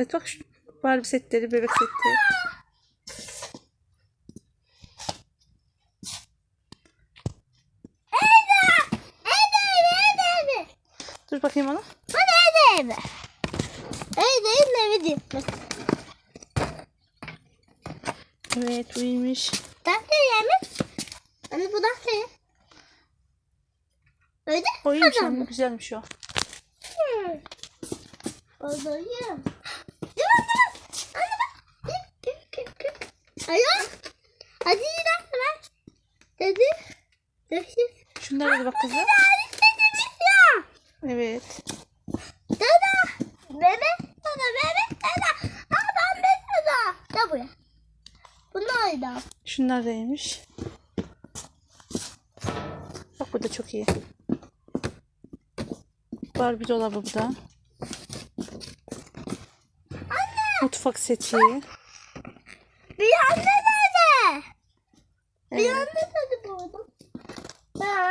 Evet bak şu Barbie setleri, bebek setleri. Evde. Evde evde evde. Dur bakayım onu. Bana evde evde. Evde evde evde diyeyim. Evet bu iyiymiş. Dante yemek. Anne bu Dante. Öyle O iyiymiş Adam mı? Güzelmiş o. Hmm. Oradayım. Dur dur. Anne bak. Kık kık kık kık. Ayo. Hadi yine ver. Dedi. Şunlara da bak kızım. Evet. Dada. Bebek dada bebek dada. Aa ben de dada. Da buraya. Bunlar da. Şunlar da iyiymiş. Bak bu da çok iyi. Barbie dolabı bu da. Anne. Mutfak seti. Bir anne Bir anne nerede bu arada? Ha?